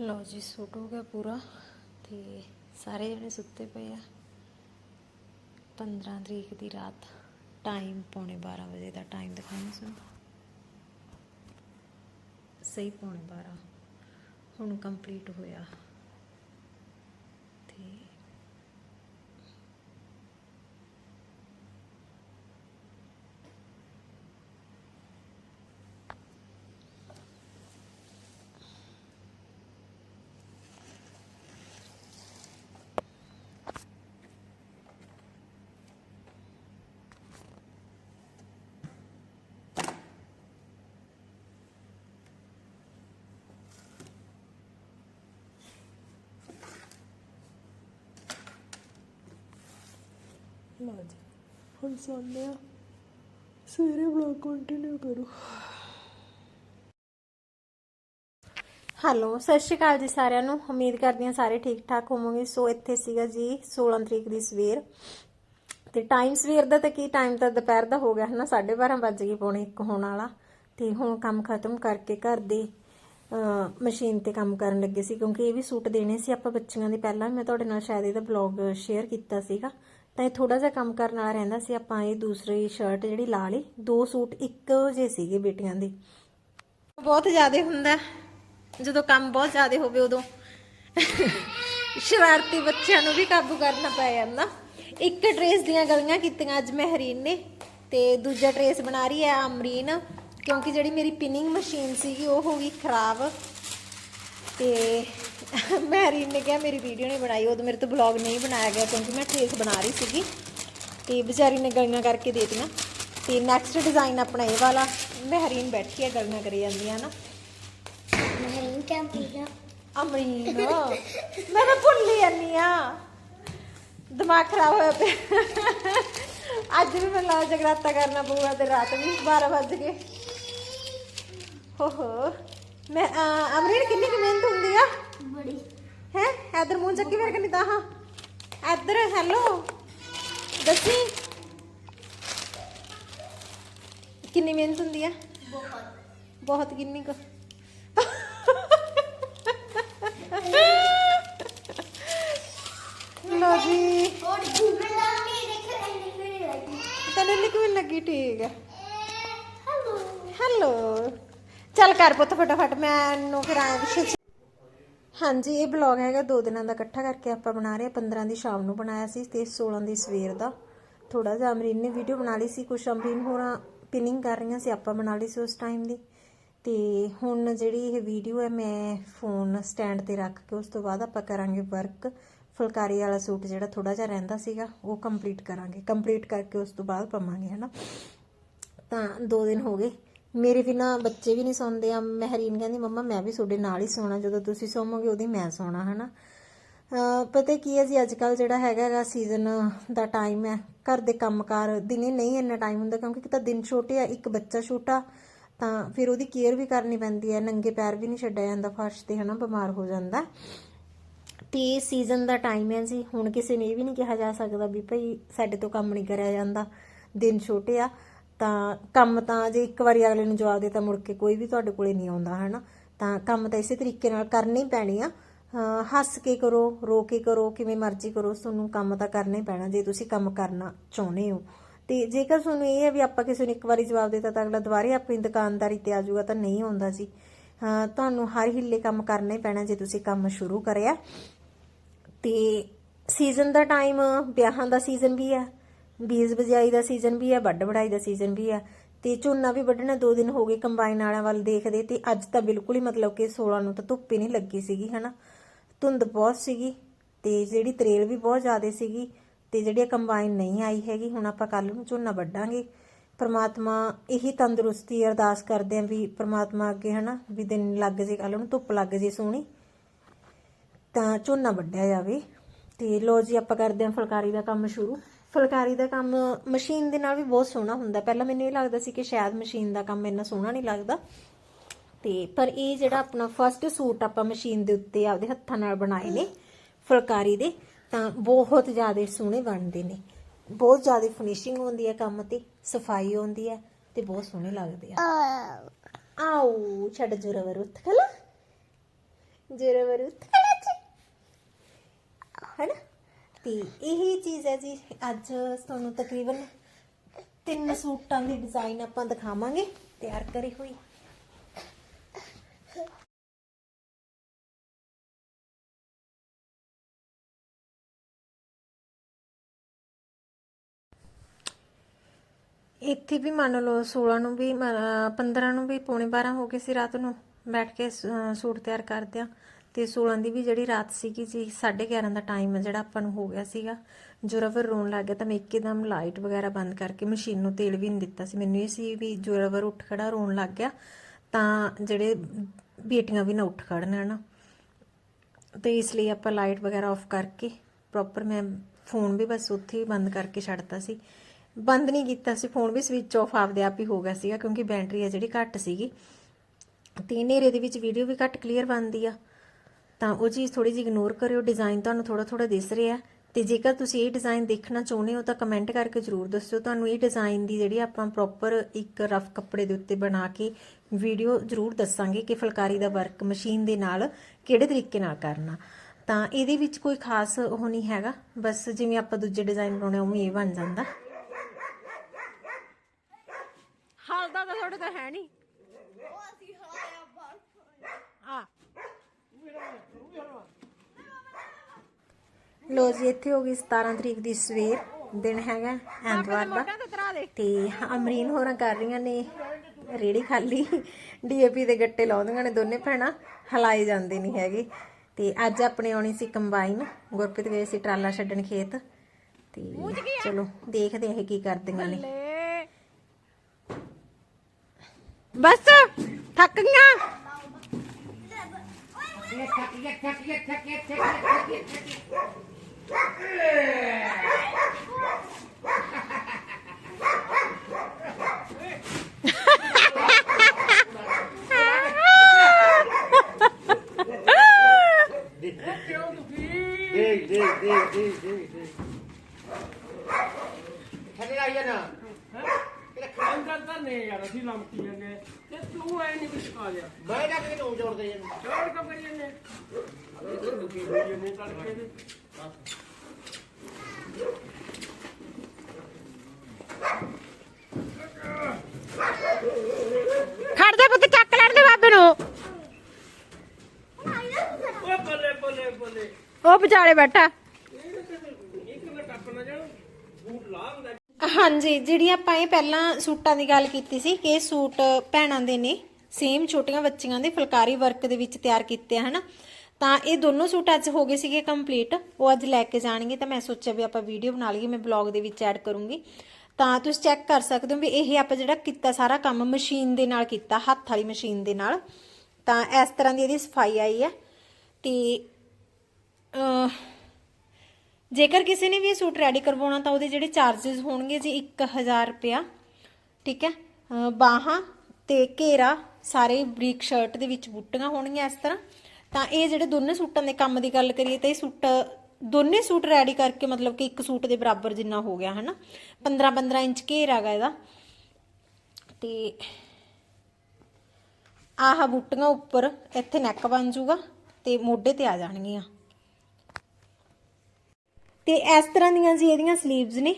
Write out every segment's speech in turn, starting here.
ਲਓ ਜੀ, ਸੂਟ ਹੋ ਗਿਆ ਪੂਰਾ ਤੇ ਸਾਰੇ ਜਣੇ ਸੁੱਤੇ ਪਏ ਆ। 15 ਤਰੀਕ ਦੀ ਰਾਤ ਟਾਈਮ ਪੌਣੇ 12 ਵਜੇ ਦਾ ਟਾਈਮ ਦਿਖਾਉਣਾ ਸੁਣ ਸਹੀ ਪੌਣੇ 12 ਹੁਣ ਕੰਪਲੀਟ ਹੋਇਆ ਤੇ ਲਓ ਜੀ ਹੁਣ ਸੌਂਦੇ ਆ ਸਵੇਰੇ ਵਲੌਗ ਕੰਟੀਨਿਊ ਕਰੋ। ਹੈਲੋ ਸਤਿ ਸ਼੍ਰੀ ਅਕਾਲ ਜੀ ਸਾਰਿਆਂ ਨੂੰ। ਉਮੀਦ ਕਰਦੀ ਹਾਂ ਸਾਰੇ ਠੀਕ ਠਾਕ ਹੋਵੋਗੇ। ਸੋ ਇੱਥੇ ਸੀਗਾ ਜੀ 16 ਤਰੀਕ ਦੀ ਸਵੇਰ। ਤੇ ਟਾਈਮ ਸਵੇਰ ਦਾ ਤਾਂ ਕੀ ਟਾਈਮ ਤਾਂ ਦੁਪਹਿਰ ਦਾ ਹੋ ਗਿਆ ਹਨਾ? 12:30 ਵੱਜ ਗਏ ਪੌਣੇ 1 ਹੋਣ ਵਾਲਾ। ਤੇ ਹੁਣ ਕੰਮ ਖਤਮ ਕਰਕੇ ਘਰ ਦੇ ਮਸ਼ੀਨ ਤੇ ਕੰਮ ਕਰਨ ਲੱਗੇ ਸੀ। ਕਿਉਂਕਿ ਇਹ ਵੀ ਸੂਟ ਦੇਣੇ ਸੀ ਆਪਾਂ ਬੱਚਿਆਂ ਦੇ ਪਹਿਲਾਂ। ਮੈਂ ਤੁਹਾਡੇ ਨਾਲ ਸ਼ਾਇਦ ਇਹਦਾ ਬਲੌਗ ਸ਼ੇਅਰ ਕੀਤਾ ਸੀਗਾ। ਤਾਂ ਇਹ ਥੋੜਾ ਜਿਹਾ ਕੰਮ ਕਰਨ ਵਾਲਾ ਰਹਿੰਦਾ ਸੀ। ਆਪਾਂ ਇਹ ਦੂਸਰੀ ਸ਼ਰਟ ਜਿਹੜੀ ਲਾ ਲਈ। ਦੋ ਸੂਟ ਇੱਕੋ ਜਿਹੇ ਸੀਗੇ ਬੇਟੀਆਂ ਦੇ। ਬਹੁਤ ਜ਼ਿਆਦਾ ਹੁੰਦਾ। ਜਦੋਂ ਕੰਮ ਬਹੁਤ ਜ਼ਿਆਦਾ ਹੋਵੇ ਉਦੋਂ ਸ਼ਰਾਰਤੀ ਬੱਚਿਆਂ ਨੂੰ ਵੀ ਕਾਬੂ ਕਰਨਾ ਪੈ ਜਾਂਦਾ। ਇੱਕ ਟਰੇਸ ਦੀਆਂ ਗਲੀਆਂ ਕੀਤੀਆਂ ਅੱਜ ਮਹਿਰੀਨ ਨੇ ਤੇ ਦੂਜਾ ਟਰੇਸ ਬਣਾ ਰਹੀ ਹੈ ਅਮਰੀਨ, ਕਿਉਂਕਿ ਜਿਹੜੀ ਮੇਰੀ ਪਿਨਿੰਗ ਮਸ਼ੀਨ ਸੀਗੀ ਉਹ ਹੋ ਗਈ ਖਰਾਬ। ਤੇ ਮਹਿਰੀਨ ਨੇ ਕਿਹਾ ਮੇਰੀ ਵੀਡੀਓ ਨਹੀਂ ਬਣਾਈ ਉਦੋਂ ਮੇਰੇ ਤੋਂ ਬਲੌਗ ਨਹੀਂ ਬਣਾਇਆ ਗਿਆ ਕਿਉਂਕਿ ਮੈਂ ਟਰੇਸ ਬਣਾ ਰਹੀ ਸੀਗੀ। ਤੇ ਵਿਚਾਰੀ ਨੇ ਗਲੀਆਂ ਕਰਕੇ ਦੇ ਦਿੱਤੀਆਂ। ਤੇ ਨੈਕਸਟ ਡਿਜ਼ਾਈਨ ਆਪਣਾ ਇਹ ਵਾਲਾ। ਮਹਿਰੀਨ ਬੈਠੀ ਹੈ ਗਲੀਆਂ ਕਰੀ ਜਾਂਦੀਆਂ ਨਾ ਨਹੀਂ ਕਿਆ ਅਮਰੀਨ ਮੈਂ ਤਾਂ ਭੁੱਲ ਹੀ ਜਾਂਦੀ ਆ। ਦਿਮਾਗ ਖਰਾਬ ਹੋਇਆ ਪਿਆ। ਅੱਜ ਵੀ ਮੈਂ ਲਾਲ ਜਗਰਾਤਾ ਕਰਨਾ ਪਊਗਾ ਤੇ ਰਾਤ ਵੀ 12 ਵੱਜ ਗਏ। ਹੋ ਹੋ। ਮੈਂ ਅਮਰੀਨ ਕਿੰਨੀ ਕੁ ਮਿਹਨਤ ਹੁੰਦੀ ਆ? ਹੈ ਇਧਰ ਮੂੰਹ ਚੱਕੀ ਮੇਰੇ ਕਨੀ ਤਾਂ ਹਾਂ ਇਧਰ ਹੈਲੋ ਦੱਸੀ ਕਿੰਨੀ ਮਿਹਨਤ ਹੁੰਦੀ ਆ ਬਹੁਤ ਬਹੁਤ ਕਿੰਨੀ ਕੁ ਲੋ ਜੀ ਔਰ ਘੁੰਮਣਾ ਨਹੀਂ ਦੇਖ ਇੰਨੀ ਮੇਰੀ ਲੱਗੀ ਤੈਨੂੰ ਇੰਨੀ ਕਿਵੇਂ ਲੱਗੀ ਠੀਕ ਹੈ ਹੈਲੋ ਹੈਲੋ ਚੱਲ ਕਰ ਪੁੱਤ ਫਟਾਫਟ ਮੈਨੂੰ ਫਿਰ ਆਇਆ ਵਿਸ਼ੇ ਚ ਹਾਂਜੀ, ਇਹ ਬਲੌਗ ਹੈਗਾ ਦੋ ਦਿਨਾਂ ਦਾ ਇਕੱਠਾ ਕਰਕੇ ਆਪਾਂ ਬਣਾ ਰਹੇ ਹਾਂ। 15 ਦੀ ਸ਼ਾਮ ਨੂੰ ਬਣਾਇਆ ਸੀ ਤੇ 16 ਦੀ ਸਵੇਰ ਦਾ। ਥੋੜਾ ਜਿਹਾ ਅਮਰੀਨ ਨੇ ਵੀਡੀਓ ਬਣਾ ਲਈ ਸੀ, ਕੁਛ ਅਮਰੀਨ ਹੋਰਾਂ ਪਿਨਿੰਗ ਕਰ ਰਹੀਆਂ ਸੀ, ਆਪਾਂ ਬਣਾ ਲਈ ਸੀ ਉਸ ਟਾਈਮ ਦੀ। ਤੇ ਹੁਣ ਜਿਹੜੀ ਇਹ ਵੀਡੀਓ ਹੈ, ਮੈਂ ਫੋਨ ਸਟੈਂਡ ਤੇ ਰੱਖ ਕੇ ਉਸ ਤੋਂ ਬਾਅਦ ਆਪਾਂ ਕਰਾਂਗੇ ਵਰਕ ਫੁਲਕਾਰੀ ਵਾਲਾ ਸੂਟ ਜਿਹੜਾ ਥੋੜਾ ਜਿਹਾ ਰਹਿੰਦਾ ਸੀਗਾ, ਉਹ ਕੰਪਲੀਟ ਕਰਾਂਗੇ। ਕੰਪਲੀਟ ਕਰਕੇ ਉਸ ਤੋਂ ਬਾਅਦ ਪਾਵਾਂਗੇ, ਹਨਾ? ਤਾਂ 2 ਦਿਨ ਹੋ ਗਏ। ਮੇਰੇ ਵੀ ਬੱਚੇ ਵੀ ਨਹੀਂ ਸੌਂਦੇ, ਆ ਮਹਿਰੀਨ ਕਹਿੰਦੀ, ਮੰਮਾ, ਮੈਂ ਵੀ ਤੁਹਾਡੇ ਨਾਲ ਹੀ ਸੌਣਾ, ਜਦੋਂ ਤੁਸੀਂ ਸੌਵੋਗੇ ਉਹਦੀ ਮੈਂ ਸੌਣਾ, ਹਨਾ। ਅਹ ਪਤਾ ਕੀ ਹੈ ਜੀ ਅੱਜ ਕੱਲ ਜਿਹੜਾ ਹੈਗਾ ਹੈਗਾ ਸੀਜ਼ਨ ਦਾ ਟਾਈਮ ਹੈ, ਘਰ ਦੇ ਕੰਮਕਾਰ ਦਿਨੇ ਨਹੀਂ ਇੰਨਾ ਟਾਈਮ ਹੁੰਦਾ, ਕਿਉਂਕਿ ਇੱਕ ਤਾਂ ਦਿਨ ਛੋਟੇ ਆ, ਇੱਕ ਬੱਚਾ ਛੋਟਾ, ਤਾਂ ਫਿਰ ਉਹਦੀ ਕੇਅਰ ਵੀ ਕਰਨੀ ਪੈਂਦੀ ਹੈ, ਨੰਗੇ ਪੈਰ ਵੀ ਨਹੀਂ ਛੱਡਿਆ ਜਾਂਦਾ ਫਰਸ਼ ਤੇ, ਹਨਾ, ਬਿਮਾਰ ਹੋ ਜਾਂਦਾ। ਤੇ ਸੀਜ਼ਨ ਦਾ ਟਾਈਮ ਹੈ ਜੀ, ਹੁਣ ਕਿਸੇ ਨੇ ਇਹ ਵੀ ਨਹੀਂ ਕਿਹਾ ਜਾ ਸਕਦਾ ਵੀ ਭਈ ਸਾਡੇ ਤੋਂ ਕੰਮ ਨਹੀਂ ਕਰਿਆ ਜਾਂਦਾ, ਦਿਨ ਛੋਟੇ ਆ। ਤਾਂ ਕੰਮ ਤਾਂ ਜੇ ਇੱਕ ਵਾਰੀ ਅਗਲੇ ਨੂੰ ਜਵਾਬ ਦੇ ਤਾਂ ਮੁੜ ਕੇ ਕੋਈ ਵੀ ਤੁਹਾਡੇ ਕੋਲੇ ਨਹੀਂ ਆਉਂਦਾ, ਹਨਾ? ਤਾਂ ਕੰਮ ਤਾਂ ਇਸੇ ਤਰੀਕੇ ਨਾਲ ਕਰਨੇ ਹੀ ਪੈਣੇ ਆ। ਹੱਸ ਕੇ ਕਰੋ, ਰੋ ਕੇ ਕਰੋ, ਕਿਵੇਂ ਮਰਜ਼ੀ ਕਰੋ, ਤੁਹਾਨੂੰ ਕੰਮ ਤਾਂ ਕਰਨਾ ਹੀ ਪੈਣਾ ਜੇ ਤੁਸੀਂ ਕੰਮ ਕਰਨਾ ਚਾਹੁੰਦੇ ਹੋ। ਤੇ ਜੇਕਰ ਤੁਹਾਨੂੰ ਇਹ ਹੈ ਵੀ ਆਪਾਂ ਕਿਸੇ ਨੂੰ ਇੱਕ ਵਾਰੀ ਜਵਾਬ ਦਿੱਤਾ ਤਾਂ ਅਗਲਾ ਦੁਬਾਰੇ ਆਪਣੀ ਦੁਕਾਨਦਾਰੀ ਤੇ ਆ ਜਾਊਗਾ ਤਾਂ ਨਹੀਂ ਆਉਂਦਾ ਜੀ। ਤੁਹਾਨੂੰ ਹਰ ਹਿੱਲੇ ਕੰਮ ਕਰਨਾ ਹੀ ਪੈਣਾ ਜੇ ਤੁਸੀਂ ਕੰਮ ਸ਼ੁਰੂ ਕਰਿਆ। ਤੇ ਸੀਜ਼ਨ ਦਾ ਟਾਈਮ ਵਿਆਹਾਂ ਦਾ ਸੀਜ਼ਨ ਵੀ ਹੈ। ਬੀਜ ਬਜਾਈ ਦਾ ਸੀਜ਼ਨ ਵੀ ਹੈ ਵੱਢ ਵੜਾਈ ਦਾ ਸੀਜ਼ਨ ਵੀ ਹੈ ਤੇ ਝੋਨਾ ਵੀ ਵੱਢਣਾ ਦੋ ਦਿਨ ਹੋ ਗਏ ਕੰਬਾਈਨ ਵਾਲਿਆਂ ਵੱਲ ਦੇਖਦੇ, ਤੇ ਅੱਜ ਤਾਂ ਬਿਲਕੁਲ ਹੀ ਮਤਲਬ ਕਿ 16 ਨੂੰ ਤਾਂ ਧੁੱਪ ਹੀ ਨਹੀਂ ਲੱਗੀ ਸੀਗੀ, ਹਨਾ। ਧੁੰਦ ਬਹੁਤ ਸੀਗੀ, ਤੇ ਜਿਹੜੀ ਤਰੇਲ ਵੀ ਬਹੁਤ ਜ਼ਿਆਦਾ ਸੀਗੀ, ਤੇ ਜਿਹੜੀ ਕੰਬਾਈਨ ਨਹੀਂ ਆਈ ਹੈਗੀ, ਹੁਣ ਆਪਾਂ ਕੱਲ ਨੂੰ ਝੋਨਾ ਵੱਢਾਂਗੇ। ਪਰਮਾਤਮਾ ਇਹੀ ਤੰਦਰੁਸਤੀ ਅਰਦਾਸ ਕਰਦੇ ਆਂ ਵੀ ਪਰਮਾਤਮਾ ਅੱਗੇ, ਹਨਾ, ਵੀ ਦਿਨ ਲੱਗ ਜੇ ਕੱਲ ਨੂੰ ਧੁੱਪ ਲੱਗ ਜੇ ਸੋਹਣੀ, ਤਾਂ ਝੋਨਾ ਵੱਢਿਆ ਜਾਵੇ। ਤੇ ਲੋ ਜੀ, ਆਪਾਂ ਕਰਦੇ ਹਾਂ ਫੁਲਕਾਰੀ ਦਾ ਕੰਮ ਸ਼ੁਰੂ। ਫੁਲਕਾਰੀ ਦਾ ਕੰਮ ਮਸ਼ੀਨ ਦੇ ਨਾਲ ਵੀ ਬਹੁਤ ਸੋਹਣਾ ਹੁੰਦਾ। ਪਹਿਲਾਂ ਮੈਨੂੰ ਇਹ ਲੱਗਦਾ ਸੀ ਕਿ ਸ਼ਾਇਦ ਮਸ਼ੀਨ ਦਾ ਕੰਮ ਇੰਨਾ ਸੋਹਣਾ ਨਹੀਂ ਲੱਗਦਾ। ਤੇ ਪਰ ਇਹ ਜਿਹੜਾ ਆਪਣਾ ਫਰਸਟ ਸੂਟ ਆਪਾਂ ਮਸ਼ੀਨ ਦੇ ਉੱਤੇ ਆਪਦੇ ਹੱਥਾਂ ਨਾਲ ਬਣਾਏ ਨੇ, ਫੁਲਕਾਰੀ ਦੇ, ਤਾਂ ਬਹੁਤ ਜ਼ਿਆਦਾ ਸੋਹਣੇ ਬਣਦੇ ਨੇ। ਬਹੁਤ ਜ਼ਿਆਦਾ ਫਿਨਿਸ਼ਿੰਗ ਹੁੰਦੀ ਹੈ ਕੰਮ ਤੇ, ਸਫ਼ਾਈ ਹੁੰਦੀ ਹੈ ਤੇ ਬਹੁਤ ਸੋਹਣੇ ਲੱਗਦੇ ਆ। ਆਓ, ਛੱਡ ਜੋਰਵਰ ਉੱਠ ਖਲਾ। ਜ਼ੋਰਾਵਰ ਉੱਠਣਾ ਜੀ। ਹੈਨਾ? ਤੇ ਇਹ ਚੀਜ਼ ਹੈ ਜੀ, ਅੱਜ ਤੁਹਾਨੂੰ ਤਕਰੀਬਨ ਤਿੰਨ ਸੂਟਾਂ ਦੀ ਡਿਜ਼ਾਈਨ ਆਪਾਂ ਦਿਖਾਵਾਂਗੇ, ਤਿਆਰ ਕਰੀ ਹੋਈ। ਇੱਥੇ ਵੀ ਮੰਨ ਲਓ 16 ਨੂੰ ਵੀ ਮ- 15 ਨੂੰ ਵੀ, ਪੌਣੇ 12 ਹੋ ਗਏ ਸੀ ਰਾਤ ਨੂੰ, ਬੈਠ ਕੇ ਸੂਟ ਤਿਆਰ ਕਰਦੇ ਆ। ਤੇ 16 ਦੀ ਵੀ ਜਿਹੜੀ ਰਾਤ ਸੀਗੀ ਜੀ 11:30 ਦਾ ਟਾਈਮ ਹੈ ਜਿਹੜਾ ਆਪਾਂ ਨੂੰ ਹੋ ਗਿਆ ਸੀਗਾ। ਜੋਰਾਵਰ ਰੋਣ ਲੱਗ ਗਿਆ ਤਾਂ ਮੈਂ ਇੱਕਦਮ ਲਾਈਟ ਵਗੈਰਾ ਬੰਦ ਕਰਕੇ ਮਸ਼ੀਨ ਨੂੰ ਤੇਲ ਵੀ ਨਹੀਂ ਦਿੱਤਾ ਸੀ। ਮੈਨੂੰ ਇਹ ਸੀ ਵੀ ਜੋਰਾਵਰ ਉੱਠ ਖੜਾ ਰੋਣ ਲੱਗ ਗਿਆ, ਤਾਂ ਜਿਹੜੇ ਬੇਟੀਆਂ ਵੀ ਨਾ ਉੱਠ ਖੜਨ, ਹਨਾ। ਤੇ ਇਸ ਲਈ ਆਪਾਂ ਲਾਈਟ ਵਗੈਰਾ ਆਫ ਕਰਕੇ ਪ੍ਰੋਪਰ ਮੈਂ ਫੋਨ ਵੀ ਬਸ ਉੱਥੇ ਹੀ ਬੰਦ ਕਰਕੇ ਛੱਡਤਾ ਸੀ। ਬੰਦ ਨਹੀਂ ਕੀਤਾ ਸੀ ਫੋਨ ਵੀ ਸਵਿਚ ਆਫ ਆਪਦੇ ਆਪ ਹੀ ਹੋ ਗਿਆ ਸੀਗਾ, ਕਿਉਂਕਿ ਬੈਟਰੀ ਆ ਜਿਹੜੀ ਘੱਟ ਸੀਗੀ। ਤੇ ਹਨੇਰੇ ਦੇ ਵਿੱਚ ਵੀਡੀਓ ਵੀ ਘੱਟ ਕਲੀਅਰ ਬਣਦੀ ਆ। ਤਾਂ ਉਹ ਚੀਜ਼ ਥੋੜੀ ਜਿਹੀ ਇਗਨੋਰ ਕਰਿਓ ਡਿਜ਼ਾਈਨ ਤੁਹਾਨੂੰ ਥੋੜਾ ਥੋੜਾ ਦਿਸ ਰਿਹਾ ਤੇ ਜੇਕਰ ਤੁਸੀਂ ਇਹ ਡਿਜ਼ਾਈਨ ਦੇਖਣਾ ਚਾਹੁੰਦੇ ਹੋ ਤਾਂ ਕਮੈਂਟ ਕਰਕੇ ਜਰੂਰ ਦੱਸਿਓ। ਤੁਹਾਨੂੰ ਇਹ ਡਿਜ਼ਾਈਨ ਦੀ ਜਿਹੜੀ ਆਪਾਂ ਪ੍ਰੋਪਰ ਇੱਕ ਰਫ ਕੱਪੜੇ ਦੇ ਉੱਤੇ ਬਣਾ ਕੇ ਵੀਡੀਓ ਜਰੂਰ ਦੱਸਾਂਗੇ ਕਿ ਫੁਲਕਾਰੀ ਦਾ ਵਰਕ ਮਸ਼ੀਨ ਦੇ ਨਾਲ ਕਿਹੜੇ ਤਰੀਕੇ ਨਾਲ ਕਰਨਾ। ਤਾਂ ਇਹਦੇ ਵਿੱਚ ਕੋਈ ਖਾਸ ਉਹ ਨਹੀਂ ਹੈਗਾ। ਬਸ ਜਿਵੇਂ ਆਪਾਂ ਦੂਜੇ ਡਿਜ਼ਾਈਨ ਬਣਾਉਣੇ ਉਵੇਂ ਇਹ ਬਣ ਜਾਂਦਾ। ਹਾਲਦਾ ਤਾਂ ਤੁਹਾਡੇ ਤਾਂ ਹੈ ਨਹੀਂ ਆ ਲੋ ਜੀ ਇੱਥੇ ਹੋ ਗਈ 17 ਤਰੀਕ ਦੀ ਸਵੇਰ ਦਿਨ ਹੈਗਾ ਐਤਵਾਰ ਦਾ। ਤੇ ਅਮਰੀਨ ਹੋਰਾਂ ਕਰ ਰਹੀਆਂ ਨੇ ਰੇੜੀ ਖਾਲੀ। ਡੀਏਪੀ ਦੇ ਗੱਟੇ ਲਾਉਂਦੀਆਂ ਨੇ ਦੋਨੇ ਭੈਣਾਂ ਹਲਾਏ ਜਾਂਦੇ ਨਹੀਂ ਹੈਗੇ। ਤੇ ਅੱਜ ਆਪਣੇ ਆਉਣੀ ਸੀ ਕੰਬਾਈਨ। ਗੁਰਪ੍ਰੀਤ ਗਏ ਸੀ ਟਰਾਲਾ ਛੱਡਣ ਖੇਤ। ਤੇ ਚਲੋ ਦੇਖਦੇ ਆ ਇਹ ਕੀ ਕਰਦੀਆਂ ਨੇ। ਬਸ ਥੱਕ ਗਈਆਂ। ਦੇਖ ਦੇਖ ਦੇਖ ਦੇਖ ਦੇਖ ਦੇਖ ਥੱਲੇ ਆਈ ਜਾ ਨਾ ਅੰਦਰ ਤਾਂ ਨਹੀਂ ਯਾਰ ਅਸੀਂ ਲੰਮਕੀ ਜਾਂਦੇ ਤੇ ਤੂੰ ਐ ਨਹੀਂ ਕੁਛ ਖਾ ਲਿਆ। ਮੈਂ ਨਾ ਕਿ ਤੂੰ ਜੋੜ ਦੇ ਜਾਂ ਚੋਰ ਕਬ ਕਰੀ ਜਾਂਦੇ ਇਹ ਦੁਖੀ ਹੋਈ ਜਾਂਦੇ ਤੜਕੇ ਦੇ ਖੜ ਜਾ ਪੁੱਤ ਚੱਕ ਲੈਣ ਦੇ ਬਾਬੇ ਨੂੰ। ਓ ਬੱਲੇ ਬੱਲੇ ਬੱਲੇ। ਉਹ ਵਿਚਾਲੇ ਬੈਠਾ। ਇੱਕ ਮਿੰਟ ਆਪਣਾ ਜਾਣ। ਬੂਟ ਲਾ ਹੁੰਦਾ ਹਾਂਜੀ ਜਿਹੜੀ ਆਪਾਂ ਇਹ ਪਹਿਲਾਂ ਸੂਟਾਂ ਦੀ ਗੱਲ ਕੀਤੀ ਸੀ ਕਿ ਇਹ ਸੂਟ ਭੈਣਾਂ ਦੇ ਨੇ ਸੇਮ ਛੋਟੀਆਂ ਬੱਚੀਆਂ ਦੇ ਫੁਲਕਾਰੀ ਵਰਕ ਦੇ ਵਿੱਚ ਤਿਆਰ ਕੀਤੇ ਆ, ਹਨਾ? ਤਾਂ ਇਹ ਦੋਨੋਂ ਸੂਟ ਅੱਜ ਹੋ ਗਏ ਸੀਗੇ ਕੰਪਲੀਟ ਉਹ ਅੱਜ ਲੈ ਕੇ ਜਾਣਗੇ ਤਾਂ ਮੈਂ ਸੋਚਿਆ ਵੀ ਆਪਾਂ ਵੀਡੀਓ ਬਣਾ ਲਈਏ, ਮੈਂ ਬਲੌਗ ਦੇ ਵਿੱਚ ਐਡ ਕਰੂੰਗੀ। ਤਾਂ ਤੁਸੀਂ ਚੈੱਕ ਕਰ ਸਕਦੇ ਹੋ ਵੀ ਇਹ ਆਪਾਂ ਜਿਹੜਾ ਕੀਤਾ ਸਾਰਾ ਕੰਮ ਮਸ਼ੀਨ ਦੇ ਨਾਲ ਕੀਤਾ, ਹੱਥ ਵਾਲੀ ਮਸ਼ੀਨ ਦੇ ਨਾਲ। ਤਾਂ ਇਸ ਤਰ੍ਹਾਂ ਦੀ ਇਹਦੀ ਸਫ਼ਾਈ ਆਈ ਹੈ ਤੇ ਜੇਕਰ ਕਿਸੇ ਨੇ ਵੀ ਇਹ ਸੂਟ ਰੈਡੀ ਕਰਵਾਉਣਾ ਤਾਂ ਉਹਦੇ ਜਿਹੜੇ ਚਾਰजेस ਹੋਣਗੇ ਜੀ 1000 ਰੁਪਿਆ ਠੀਕ ਹੈ? ਬਾਹਾਂ ਤੇ ਘੇਰਾ ਸਾਰੇ ਬਰੀਕ ਸ਼ਰਟ ਦੇ ਵਿੱਚ ਬੂਟੀਆਂ ਹੋਣਗੀਆਂ ਇਸ ਤਰ੍ਹਾਂ। ਤਾਂ ਇਹ ਜਿਹੜੇ ਦੋਨੇ ਸੂਟਾਂ ਦੇ ਕੰਮ ਦੀ ਗੱਲ ਕਰੀਏ ਤਾਂ ਇਹ ਸੂਟ ਦੋਨੇ ਸੂਟ ਰੈਡੀ ਕਰਕੇ ਮਤਲਬ ਕਿ ਇੱਕ ਸੂਟ ਦੇ ਬਰਾਬਰ ਜਿੰਨਾ ਹੋ ਗਿਆ, ਹਨਾ? 15 15 ਇੰਚ ਘੇਰਾ ਹੈਗਾ ਇਹਦਾ। ਤੇ ਆਹ ਬੂਟੀਆਂ ਉੱਪਰ ਇੱਥੇ ਨੈਕ ਬਣ ਜਾਊਗਾ ਤੇ ਮੋਢੇ ਤੇ ਆ ਜਾਣਗੀਆਂ। ਤੇ ਇਸ ਤਰ੍ਹਾਂ ਦੀਆਂ ਜੀ ਇਹਦੀਆਂ 슬ੀਵਸ ਨੇ,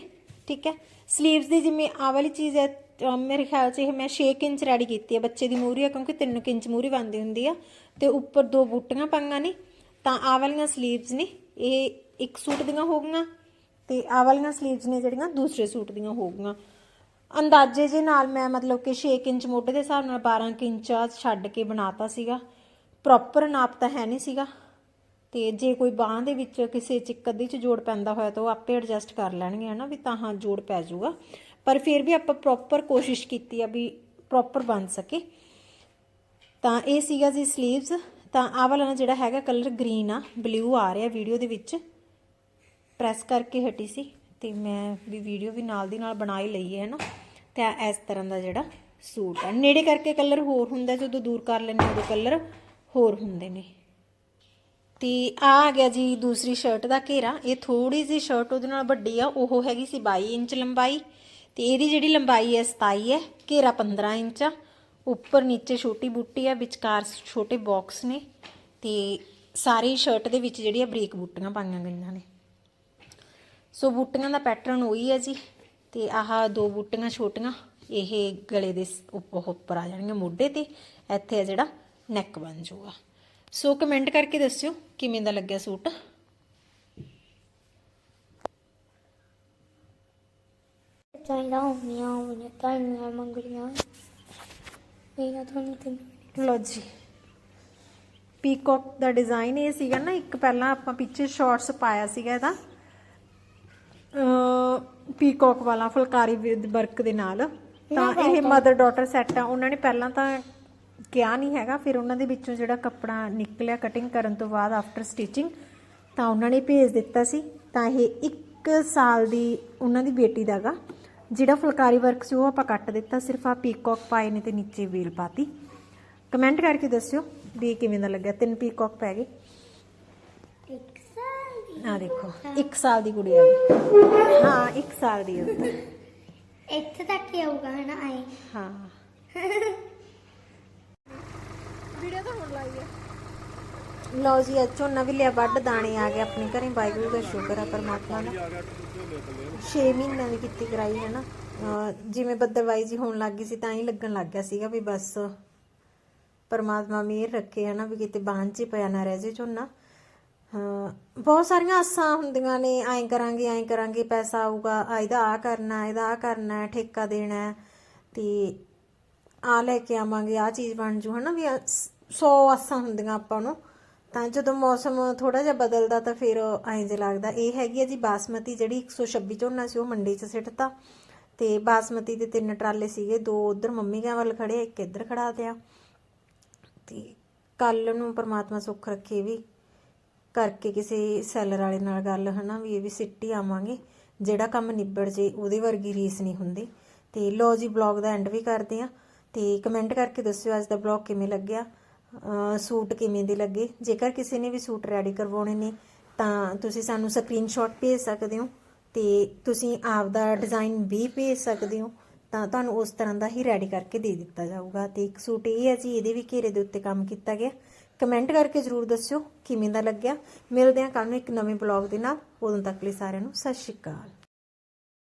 ਠੀਕ ਹੈ? 슬ੀਵਸ ਦੀ ਜਿਵੇਂ ਆਹ ਵਾਲੀ ਚੀਜ਼ ਹੈ ਮੇਰੇ ਖਿਆਲ 'ਚ ਇਹ ਮੈਂ 6 ਇੰਚ ਰੈਡੀ ਕੀਤੀ ਹੈ ਬੱਚੇ ਦੀ ਮੂਰੀ ਆ, ਕਿਉਂਕਿ 3 ਇੰਚ ਮੂਰੀ ਬਣਦੀ ਹੁੰਦੀ ਆ। ਤੇ ਉੱਪਰ ਦੋ ਬੂਟੀਆਂ ਪਾਈਆਂ ਨੇ, ਤਾਂ ਆਹ ਵਾਲੀਆਂ 슬ੀਵਸ ਨੇ, ਇਹ ਇੱਕ ਸੂਟ ਦੀਆਂ ਹੋ ਗਈਆਂ ਤੇ ਆਹ ਵਾਲੀਆਂ 슬ੀਵਸ ਨੇ ਜਿਹੜੀਆਂ ਦੂਸਰੇ ਸੂਟ ਦੀਆਂ ਹੋ ਗਈਆਂ। ਅੰਦਾਜ਼ੇ ਜੇ ਨਾਲ ਮੈਂ ਮਤਲਬ ਕਿ 6 ਇੰਚ ਮੋਢੇ ਦੇ ਹਿਸਾਬ ਨਾਲ 12 ਕੁ ਇੰਚ ਛੱਡ ਕੇ ਬਣਾਤਾ ਸੀਗਾ। ਪ੍ਰੋਪਰ ਨਾਪ ਤਾਂ ਹੈ ਨਹੀਂ ਸੀਗਾ। ਤੇ ਜੇ ਕੋਈ ਬਾਹ ਦੇ ਵਿੱਚ ਕਿਸੇ ਚ ਇੱਕ ਅੱਧੀ ਚ ਜੋੜ ਪੈਂਦਾ ਹੋਇਆ ਤਾਂ ਉਹ ਆਪੇ ਐਡਜਸਟ ਕਰ ਲੈਣਗੇ ਹਨਾ, ਵੀ ਤਾਂ ਹਾਂ ਜੋੜ ਪੈ ਜਾਊਗਾ। ਪਰ ਫਿਰ ਵੀ ਆਪਾਂ ਪ੍ਰੋਪਰ ਕੋਸ਼ਿਸ਼ ਕੀਤੀ ਆ ਵੀ ਪ੍ਰੋਪਰ ਬਣ ਸਕੇ। ਤਾਂ ਇਹ ਸੀਗਾ ਜੀ 슬ੀਵਸ ਤਾਂ ਆਹ ਵਾਲਾ ਨਾ ਜਿਹੜਾ ਹੈਗਾ ਕਲਰ ਗ੍ਰੀਨ ਆ ਬਲੂ ਆ ਰਿਹਾ ਵੀਡੀਓ ਦੇ ਵਿੱਚ। ਪ੍ਰੈਸ ਕਰਕੇ ਹਟੀ ਸੀ ਤੇ ਮੈਂ ਵੀ ਵੀਡੀਓ ਵੀ ਨਾਲ ਦੀ ਨਾਲ ਬਣਾ ਹੀ ਲਈ ਹੈ ਨਾ ਤੇ ਆਹ ਇਸ ਤਰ੍ਹਾਂ ਦਾ ਜਿਹੜਾ ਸੂਟ ਆ। ਨੇੜੇ ਕਰਕੇ ਕਲਰ ਹੋਰ ਹੁੰਦਾ, ਜਦੋਂ ਦੂਰ ਕਰ ਲੈਂਦੇ ਉਦੋਂ ਕਲਰ ਹੋਰ ਹੁੰਦੇ ਨੇ। ਤੇ ਆ ਆ ਗਿਆ ਜੀ ਦੂਸਰੀ ਸ਼ਰਟ ਦਾ ਘੇਰਾ। ਇਹ ਥੋੜੀ ਜਿਹੀ ਸ਼ਰਟ ਉਹਦੇ ਨਾਲ ਵੱਡੀ ਆ, ਉਹ ਹੈਗੀ ਸੀ 22 ਇੰਚ ਲੰਬਾਈ। ਤੇ ਇਹਦੀ ਜਿਹੜੀ ਲੰਬਾਈ ਹੈ 27 ਹੈ, ਘੇਰਾ 15 ਇੰਚ ਆ। ਉੱਪਰ ਨੀਚੇ ਛੋਟੀ ਬੂਟੀ ਆ, ਵਿਚਕਾਰ ਛੋਟੇ ਬਾਕਸ ਨੇ ਤੇ ਸਾਰੀ ਸ਼ਰਟ ਦੇ ਵਿੱਚ ਜਿਹੜੀ ਆ ਬਰੀਕ ਬੂਟੀਆਂ ਪਾਈਆਂ ਗਈਆਂ ਨੇ। ਸੋ ਬੂਟੀਆਂ ਦਾ ਪੈਟਰਨ ਉਹੀ ਹੈ ਜੀ ਤੇ ਆਹ ਦੋ ਬੂਟੀਆਂ ਛੋਟੀਆਂ, ਇਹ ਗਲੇ ਦੇ ਸ- ਉੱਪਰ ਆ ਜਾਣਗੀਆਂ ਮੋਢੇ ਤੇ, ਇੱਥੇ ਆ ਜਿਹੜਾ ਨੈਕ ਬਣ ਜਾਊਗਾ। ਸੋ ਕਮੈਂਟ ਕਰਕੇ ਦੱਸਿਓ ਕਿਵੇਂ ਦਾ ਲੱਗਿਆ ਸੂਟ? ਚਾਹੀਦਾ ਹੁੰਦੀਆਂ ਹੁੰਦੀਆਂ ਤਾਈਆਂ ਮੰਗੜੀਆਂ ਮੇਰਾ ਤੁਹਾਨੂੰ ਤੇ ਲੋ ਜੀ। ਪੀਕੌਕ ਦਾ ਡਿਜ਼ਾਈਨ ਇਹ ਸੀਗਾ ਨਾ ਇੱਕ ਪਹਿਲਾਂ ਆਪਾਂ ਪਿੱਛੇ ਸ਼ਾਰਟਸ ਪਾਇਆ ਸੀਗਾ ਇਹਦਾ। ਪੀਕੌਕ ਵਾਲਾ ਫੁਲਕਾਰੀ ਵਰਕ ਦੇ ਨਾਲ। ਤਾਂ ਇਹ ਮਦਰ ਡਾਟਰ ਸੈੱਟ ਆ। ਉਹਨਾਂ ਨੇ ਪਹਿਲਾਂ ਤਾਂ ਕਿਹਾ ਨਹੀਂ ਹੈਗਾ ਫਿਰ ਉਹਨਾਂ ਦੇ ਵਿੱਚੋਂ ਜਿਹੜਾ ਕੱਪੜਾ ਨਿਕਲਿਆ ਕਟਿੰਗ ਕਰਨ ਤੋਂ ਬਾਅਦ ਆਫਟਰ ਸਟਿਚਿੰਗ ਤਾਂ ਉਹਨਾਂ ਨੇ ਭੇਜ ਦਿੱਤਾ ਸੀ। ਤਾਂ ਇਹ 1 ਸਾਲ ਦੀ ਉਹਨਾਂ ਦੀ ਬੇਟੀ ਦਾਗਾ ਜਿਹੜਾ ਫੁਲਕਾਰੀ ਵਰਕ ਸੀ ਉਹ ਆਪਾਂ ਕੱਟ ਦਿੱਤਾ ਸਿਰਫ ਆ ਪੀਕੌਕ ਪਾਏ ਨੇ ਤੇ ਨੀਚੇ ਵੇਲ ਪਾਤੀ। ਕਮੈਂਟ ਕਰਕੇ ਦੱਸਿਓ ਵੀ ਕਿਵੇਂ ਦਾ ਲੱਗਿਆ? ਤਿੰਨ ਪੀਕੌਕ ਪੈ ਗਏ। ਇੱਕ ਸਾਲ ਆ ਦੇਖੋ 1 ਸਾਲ ਦੀ ਕੁੜੀ ਆ ਗਈ। ਹਾਂ 1 ਸਾਲ ਦੀ ਉੱਤੇ ਇੱਥੇ ਤੱਕ ਹੀ ਆਊਗਾ ਹਨਾ ਆਏ। ਹਾਂ। ਵੀਡੀਓ ਤਾਂ ਹੁਣ ਲਾਈ ਹੈ ਲਓ ਜੀ ਅੱਜ ਝੋਨਾ ਵੀ ਲਿਆ ਵੱਢ ਦਾਣੇ ਆ ਗਏ ਆਪਣੇ ਘਰੇ। ਵਾਹਿਗੁਰੂ ਦਾ ਸ਼ੁਕਰ ਹੈ ਪਰਮਾਤਮਾ ਦਾ। 6 ਮਹੀਨਿਆਂ ਦੀ ਕੀਤੀ ਕਰਾਈ ਹੈ ਨਾ। ਜਿਵੇਂ ਬੱਦਲਵਾਈ ਜੀ ਹੋਣ ਲੱਗ ਗਈ ਸੀ ਤਾਂ ਹੀ ਲੱਗਣ ਲੱਗ ਗਿਆ ਸੀਗਾ ਵੀ ਬਸ ਪਰਮਾਤਮਾ ਮਿਹਰ ਰੱਖੇ ਹੈ ਨਾ ਵੀ ਕਿਤੇ ਬਾਂਝ 'ਚ ਹੀ ਪਿਆ ਨਾ ਰਹਿ ਜੇ ਝੋਨਾ। ਬਹੁਤ ਸਾਰੀਆਂ ਆਸਾਂ ਹੁੰਦੀਆਂ ਨੇ ਐਂ ਕਰਾਂਗੇ ਐਂ ਕਰਾਂਗੇ ਪੈਸਾ ਆਊਗਾ ਆ ਇਹਦਾ ਆ ਕਰਨਾ ਇਹਦਾ ਆ ਕਰਨਾ ਠੇਕਾ ਦੇਣਾ ਹੈ, ਤੇ ਆ ਲੈ ਕੇ ਆਵਾਂਗੇ ਆ ਚੀਜ਼ ਬਣ ਜੂ ਹਨਾ ਵੀ 100 ਆਸਾਂ ਹੁੰਦੀਆਂ ਆਪਾਂ ਨੂੰ। ਤਾਂ ਜਦੋਂ ਮੌਸਮ ਥੋੜਾ ਜਿਹਾ ਬਦਲਦਾ ਤਾਂ ਫਿਰ ਐਂ ਜੇ ਲੱਗਦਾ। ਇਹ ਹੈਗੀ ਹੈ ਜੀ ਬਾਸਮਤੀ ਜਿਹੜੀ 126 ਝੋਨਾ ਸੀ, ਉਹ ਮੰਡੀ 'ਚ ਸਿੱਟਤਾ। ਤੇ ਬਾਸਮਤੀ ਦੇ ਤਿੰਨ ਟਰਾਲੇ ਸੀਗੇ, ਦੋ ਉਧਰ ਮੰਮੀ ਕਿਆਂ ਵੱਲ ਖੜੇ ਇੱਕ ਇੱਧਰ ਖੜਾ ਦਿਆ ਤੇ ਕੱਲ ਨੂੰ ਪਰਮਾਤਮਾ ਸੁੱਖ ਰੱਖੇ ਵੀ ਕਰਕੇ ਕਿਸੇ ਸੈਲਰ ਵਾਲੇ ਨਾਲ ਗੱਲ ਹਨਾ, ਵੀ ਇਹ ਵੀ ਸਿੱਟੀ ਆਵਾਂਗੇ। ਜਿਹੜਾ ਕੰਮ ਨਿਬੜ ਜੇ, ਉਹਦੇ ਵਰਗੀ ਰੀਸ ਨਹੀਂ ਹੁੰਦੀ। ਤੇ ਲੋ ਜੀ, ਬਲੌਗ ਦਾ ਐਂਡ ਵੀ ਕਰਦੇ ਆ। ਤੇ ਕਮੈਂਟ ਕਰਕੇ ਦੱਸਿਓ ਅੱਜ ਦਾ ਬਲੌਗ ਕਿਵੇਂ ਲੱਗਿਆ। ਸੂਟ ਕਿਵੇਂ ਦੇ ਲੱਗੇ? ਜੇਕਰ ਕਿਸੇ ਨੇ ਵੀ ਸੂਟ ਰੈਡੀ ਕਰਵਾਉਣੇ ਨੇ, ਤਾਂ ਤੁਸੀਂ ਸਾਨੂੰ ਸਕਰੀਨਸ਼ਾਟ ਭੇਜ ਸਕਦੇ ਹੋ ਤੇ ਤੁਸੀਂ ਆਪ ਦਾ ਡਿਜ਼ਾਈਨ ਵੀ ਭੇਜ ਸਕਦੇ ਹੋ, ਤਾਂ ਤੁਹਾਨੂੰ ਉਸ ਤਰ੍ਹਾਂ ਦਾ ਹੀ ਰੈਡੀ ਕਰਕੇ ਦੇ ਦਿੱਤਾ ਜਾਊਗਾ। ਤੇ ਇੱਕ ਸੂਟ ਇਹ ਹੈ ਜੀ, ਇਹਦੇ ਵੀ ਘੇਰੇ ਦੇ ਉੱਤੇ ਕੰਮ ਕੀਤਾ ਗਿਆ। ਕਮੈਂਟ ਕਰਕੇ ਜਰੂਰ ਦੱਸਿਓ ਕਿਵੇਂ ਦਾ ਲੱਗਿਆ। ਮਿਲਦੇ ਹਾਂ ਕੱਲ ਨੂੰ ਇੱਕ ਨਵੇਂ ਬਲੌਗ ਦੇ ਨਾਲ। ਉਦੋਂ ਤੱਕ ਲਈ ਸਾਰਿਆਂ ਨੂੰ ਸਤਿ ਸ਼੍ਰੀ ਅਕਾਲ।